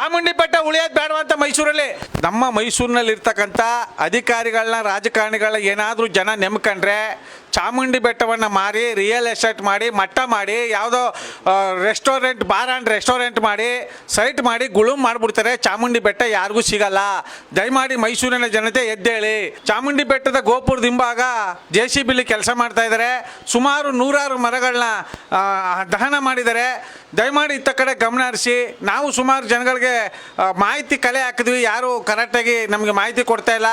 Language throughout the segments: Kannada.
ಚಾಮುಂಡಿ ಬೆಟ್ಟ ಉಳಿಯೋದು ಬೇಡವಂತ ಮೈಸೂರಲ್ಲಿ? ನಮ್ಮ ಮೈಸೂರಿನಲ್ಲಿ ಇರ್ತಕ್ಕಂಥ ಅಧಿಕಾರಿಗಳನ್ನ, ರಾಜಕಾರಣಿಗಳನ್ನ ಏನಾದರೂ ಜನ ನೆಮ್ಕೊಂಡ್ರೆ ಚಾಮುಂಡಿ ಬೆಟ್ಟವನ್ನು ಮಾರಿ ರಿಯಲ್ ಎಸ್ಟೇಟ್ ಮಾಡಿ, ಮಟ್ಟ ಮಾಡಿ, ಯಾವುದೋ ರೆಸ್ಟೋರೆಂಟ್ ಬಾರ್ ಆ್ಯಂಡ್ ರೆಸ್ಟೋರೆಂಟ್ ಮಾಡಿ ಸೈಟ್ ಮಾಡಿ ಗುಳುಮ್ ಮಾಡಿಬಿಡ್ತಾರೆ. ಚಾಮುಂಡಿ ಬೆಟ್ಟ ಯಾರಿಗೂ ಸಿಗಲ್ಲ. ದಯಮಾಡಿ ಮೈಸೂರಿನ ಜನತೆ ಎದ್ದೇಳಿ. ಚಾಮುಂಡಿ ಬೆಟ್ಟದ ಗೋಪುರದ ಹಿಂಭಾಗ ಜೆ ಸಿ ಬಿಲಿ ಕೆಲಸ ಮಾಡ್ತಾ ಇದ್ದಾರೆ ಸುಮಾರು ನೂರಾರು ಮರಗಳನ್ನ ದಹನ ಮಾಡಿದ್ದಾರೆ ದಯಮಾಡಿ ಇತ್ತ ಕಡೆ ಗಮನ ಹರಿಸಿ. ನಾವು ಸುಮಾರು ಜನಗಳಿಗೆ ಮಾಹಿತಿ ಕಲೆ ಹಾಕಿದ್ವಿ. ಯಾರು ಕರೆಕ್ಟಾಗಿ ನಮಗೆ ಮಾಹಿತಿ ಕೊಡ್ತಾ ಇಲ್ಲ.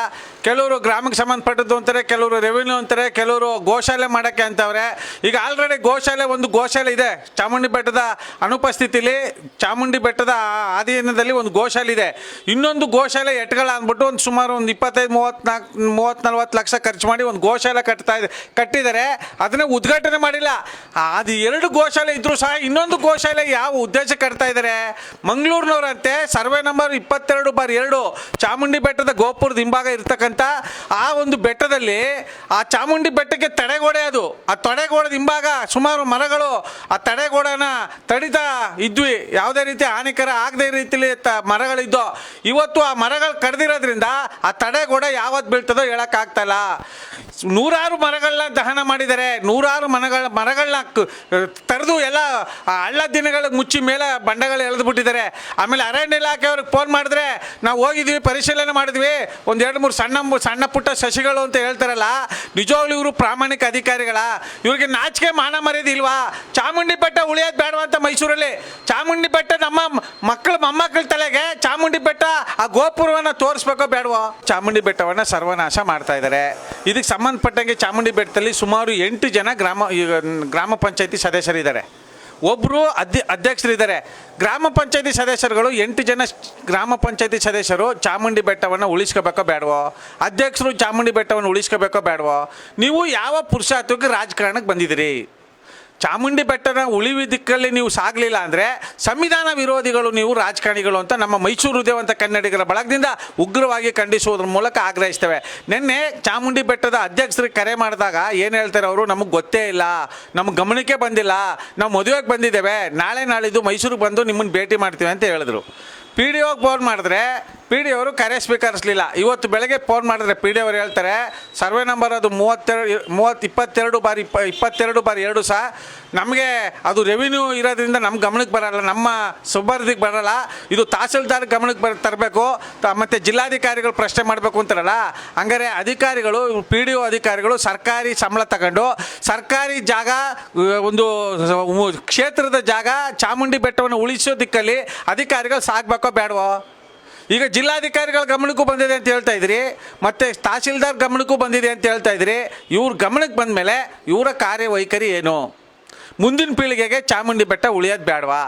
ಕೆಲವರು ಗ್ರಾಮಕ್ಕೆ ಸಂಬಂಧಪಟ್ಟದ್ದು ಅಂತಾರೆ, ಕೆಲವರು ರೆವಿನ್ಯೂ ಅಂತಾರೆ, ಕೆಲವರು ಗೋಶಾಲೆ ಮಾಡೋಕ್ಕೆ ಅಂತವ್ರೆ. ಈಗ ಆಲ್ರೆಡಿ ಗೋಶಾಲೆ ಒಂದು ಗೋಶಾಲೆ ಇದೆ. ಚಾಮುಂಡಿ ಬೆಟ್ಟದ ಅನುಪಸ್ಥಿತಿಲಿ ಚಾಮುಂಡಿ ಬೆಟ್ಟದ ಆಧೀನದಲ್ಲಿ ಒಂದು ಗೋಶಾಲೆ ಇದೆ. ಇನ್ನೊಂದು ಗೋಶಾಲೆ ಎಟ್ಗಳ ಅಂದ್ಬಿಟ್ಟು ಒಂದು ಸುಮಾರು ಒಂದು ಇಪ್ಪತ್ತೈದು ಮೂವತ್ತ್ನಾಲ್ಕು ಮೂವತ್ತು ನಲ್ವತ್ತು ಲಕ್ಷ ಖರ್ಚು ಮಾಡಿ ಒಂದು ಗೋಶಾಲೆ ಕಟ್ತಾ ಇದೆ, ಕಟ್ಟಿದ್ದಾರೆ. ಅದನ್ನೇ ಉದ್ಘಾಟನೆ ಮಾಡಿಲ್ಲ. ಅದು ಎರಡು ಗೋಶಾಲೆ ಇದ್ರೂ ಸಹ ಇನ್ನೊಂದು ಗೋಶಾಲೆ ಯಾವ ಉದ್ದೇಶ ಕಟ್ತಾ ಇದ್ದಾರೆ? ಮಂಗಳೂರಿನವರಂತೆ ಸರ್ವೆ ನಂಬರ್ ಇಪ್ಪತ್ತೆರಡು ಬಾರ್ ಎರಡು. ಚಾಮುಂಡಿ ಬೆಟ್ಟದ ಗೋಪುರದ ಹಿಂಭಾಗ ಇರ್ತಕ್ಕಂಥ ಆ ಒಂದು ಬೆಟ್ಟದಲ್ಲಿ ಆ ಚಾಮುಂಡಿ ಬೆಟ್ಟಕ್ಕೆ ತಡೆಗೋಡೆ ಅದು. ಆ ತಡೆಗೋಡೆದ ಹಿಂಭಾಗ ಸುಮಾರು ಮರಗಳು, ಆ ತಡೆಗೋಡೆನ ತಡಿತಾ ಇದ್ವಿ. ಯಾವುದೇ ರೀತಿ ಹಾನಿಕರ ಆಗದೆ ರೀತಿಲಿ ತ ಮರಗಳಿದ್ದೋ. ಇವತ್ತು ಆ ಮರಗಳು ಕಡ್ದಿರೋದ್ರಿಂದ ಆ ತಡೆಗೋಡೆ ಯಾವತ್ತು ಬೀಳ್ತದೋ ಹೇಳೋಕ್ಕಾಗ್ತಾಯಿಲ್ಲ ನೂರಾರು ಮರಗಳನ್ನ ದಹನ ಮಾಡಿದರೆ, ನೂರಾರು ಮರಗಳ ಮರಗಳನ್ನ ತರೆದು ಎಲ್ಲ ಹಳ್ಳ ದಿನಗಳಿಗೆ ಮುಚ್ಚಿ ಮೇಲೆ ಬಂಡೆಗಳು ಎಳೆದು ಬಿಟ್ಟಿದ್ದಾರೆ. ಆಮೇಲೆ ಅರಣ್ಯ ಇಲಾಖೆಯವ್ರಿಗೆ ಫೋನ್ ಮಾಡಿದ್ರೆ ನಾವು ಹೋಗಿದ್ವಿ, ಪರಿಶೀಲನೆ ಮಾಡಿದ್ವಿ. ಒಂದು ಎರಡು ಮೂರು ಸಣ್ಣ ಸಣ್ಣ ಪುಟ್ಟ ಸಸಿಗಳು ಅಂತ ಹೇಳ್ತಾರಲ್ಲ, ನಿಜವಾಗ್ಲೂ ಇವರು ಪ್ರಾಮಾಣಿಕ ಅಧಿಕಾರಿಗಳ. ಇವ್ರಿಗೆ ನಾಚಿಕೆ ಮಾನ ಮರ್ಯಾದೆ ಇಲ್ವಾ? ಚಾಮುಂಡಿ ಬೆಟ್ಟ ಉಳಿಯೋದು ಬೇಡವಾ ಅಂತ ಮೈಸೂರಲ್ಲಿ? ಚಾಮುಂಡಿ ಬೆಟ್ಟ ನಮ್ಮ ಮಕ್ಕಳು ಮೊಮ್ಮಕ್ಕಳ ತಲೆಗೆ ಚಾಮುಂಡಿ ಬೆಟ್ಟ ಆ ಗೋಪುರವನ್ನು ತೋರಿಸ್ಬೇಕೋ ಬೇಡವೋ? ಚಾಮುಂಡಿ ಬೆಟ್ಟವನ್ನು ಸರ್ವನಾಶ ಮಾಡ್ತಾ ಇದ್ದಾರೆ ಇದಕ್ಕೆ ಸಂಬಂಧಪಟ್ಟಂಗೆ ಚಾಮುಂಡಿ ಬೆಟ್ಟದಲ್ಲಿ ಸುಮಾರು ಎಂಟು ಜನ ಗ್ರಾಮ ಗ್ರಾಮ ಪಂಚಾಯತಿ ಸದಸ್ಯರಿದ್ದಾರೆ. ಒಬ್ಬರು ಅಧ್ಯ ಅಧ್ಯಕ್ಷರಿದ್ದಾರೆ. ಗ್ರಾಮ ಪಂಚಾಯತಿ ಸದಸ್ಯರುಗಳು ಎಂಟು ಜನ ಗ್ರಾಮ ಪಂಚಾಯತಿ ಸದಸ್ಯರು ಚಾಮುಂಡಿ ಬೆಟ್ಟವನ್ನು ಉಳಿಸ್ಕೋಬೇಕೋ ಬೇಡವೋ? ಅಧ್ಯಕ್ಷರು ಚಾಮುಂಡಿ ಬೆಟ್ಟವನ್ನು ಉಳಿಸ್ಕೋಬೇಕೋ ಬೇಡವೋ? ನೀವು ಯಾವ ಪುರುಷಾತ್ವಕ್ಕೆ ರಾಜಕಾರಣಕ್ಕೆ ಬಂದಿದ್ದೀರಿ? ಚಾಮುಂಡಿ ಬೆಟ್ಟನ ಉಳಿವಿ ದಿಕ್ಕಲ್ಲಿ ನೀವು ಸಾಗಲಿಲ್ಲ ಅಂದರೆ ಸಂವಿಧಾನ ವಿರೋಧಿಗಳು ನೀವು ರಾಜಕಾರಣಿಗಳು ಅಂತ ನಮ್ಮ ಮೈಸೂರು ಹೃದಯವಂತ ಕನ್ನಡಿಗರ ಬಳಗದಿಂದ ಉಗ್ರವಾಗಿ ಖಂಡಿಸುವುದರ ಮೂಲಕ ಆಗ್ರಹಿಸ್ತೇವೆ. ನಿನ್ನೆ ಚಾಮುಂಡಿ ಬೆಟ್ಟದ ಅಧ್ಯಕ್ಷರಿಗೆ ಕರೆ ಮಾಡಿದಾಗ ಏನು ಹೇಳ್ತಾರೆ ಅವರು? ನಮಗೆ ಗೊತ್ತೇ ಇಲ್ಲ ನಮ್ಮ ಗಮನಕ್ಕೆ ಬಂದಿಲ್ಲ, ನಾವು ಮದುವೆಗೆ ಬಂದಿದ್ದೇವೆ, ನಾಳೆ ನಾಳಿದ್ದು ಮೈಸೂರಿಗೆ ಬಂದು ನಿಮ್ಮನ್ನು ಭೇಟಿ ಮಾಡ್ತೀವಿ ಅಂತ ಹೇಳಿದ್ರು. ಪಿ ಡಿ ಒಗೆ ಫೋನ್ ಮಾಡಿದ್ರೆ ಪಿ ಡಿ ಅವರು ಕರೆ ಸ್ವೀಕರಿಸಲಿಲ್ಲ. ಇವತ್ತು ಬೆಳಗ್ಗೆ ಫೋನ್ ಮಾಡಿದ್ರೆ ಪಿ ಡಿ ಅವರು ಹೇಳ್ತಾರೆ, ಸರ್ವೆ ನಂಬರ್ ಅದು ಮೂವತ್ತೆರಡು ಮೂವತ್ತು ಇಪ್ಪತ್ತೆರಡು ಬಾರಿ ಇಪ್ಪ, ಇಪ್ಪತ್ತೆರಡು ಬಾರಿ ಎರಡು ಸಹ. ನಮಗೆ ಅದು ರೆವಿನ್ಯೂ ಇರೋದ್ರಿಂದ ನಮ್ಮ ಗಮನಕ್ಕೆ ಬರಲ್ಲ, ನಮ್ಮ ಸುಬರ್ದಿಗೆ ಬರಲ್ಲ. ಇದು ತಹಸೀಲ್ದಾರ್ ಗಮನಕ್ಕೆ ಬರ, ತರಬೇಕು. ಮತ್ತು ಜಿಲ್ಲಾಧಿಕಾರಿಗಳು ಪ್ರಶ್ನೆ ಮಾಡಬೇಕು ಅಂತಾರಲ್ಲ. ಹಂಗಾರೆ ಅಧಿಕಾರಿಗಳು ಪಿ ಡಿ ಒ ಅಧಿಕಾರಿಗಳು ಸರ್ಕಾರಿ ಸಂಬಳ ತಗೊಂಡು, ಸರ್ಕಾರಿ ಜಾಗ, ಒಂದು ಕ್ಷೇತ್ರದ ಜಾಗ ಚಾಮುಂಡಿ ಬೆಟ್ಟವನ್ನು ಉಳಿಸೋದಿಕ್ಕಲ್ಲಿ ಅಧಿಕಾರಿಗಳು ಸಾಗಬೇಕೋ. ಬೇಡವೋ ಈಗ ಜಿಲ್ಲಾಧಿಕಾರಿಗಳ ಗಮನಕ್ಕೂ ಬಂದಿದೆ ಅಂತ ಹೇಳ್ತಾ ಇದ್ರಿ, ಮತ್ತು ತಹಸೀಲ್ದಾರ್ ಗಮನಕ್ಕೂ ಬಂದಿದೆ ಅಂತ ಹೇಳ್ತಾ ಇದ್ರಿ, ಇವ್ರ ಗಮನಕ್ಕೆ ಬಂದ ಮೇಲೆ ಇವರ ಕಾರ್ಯವೈಖರಿ ಏನು? ಮುಂದಿನ ಪೀಳಿಗೆಗೆ ಚಾಮುಂಡಿ ಬೆಟ್ಟ ಉಳಿಯೋದು ಬೇಡವಾ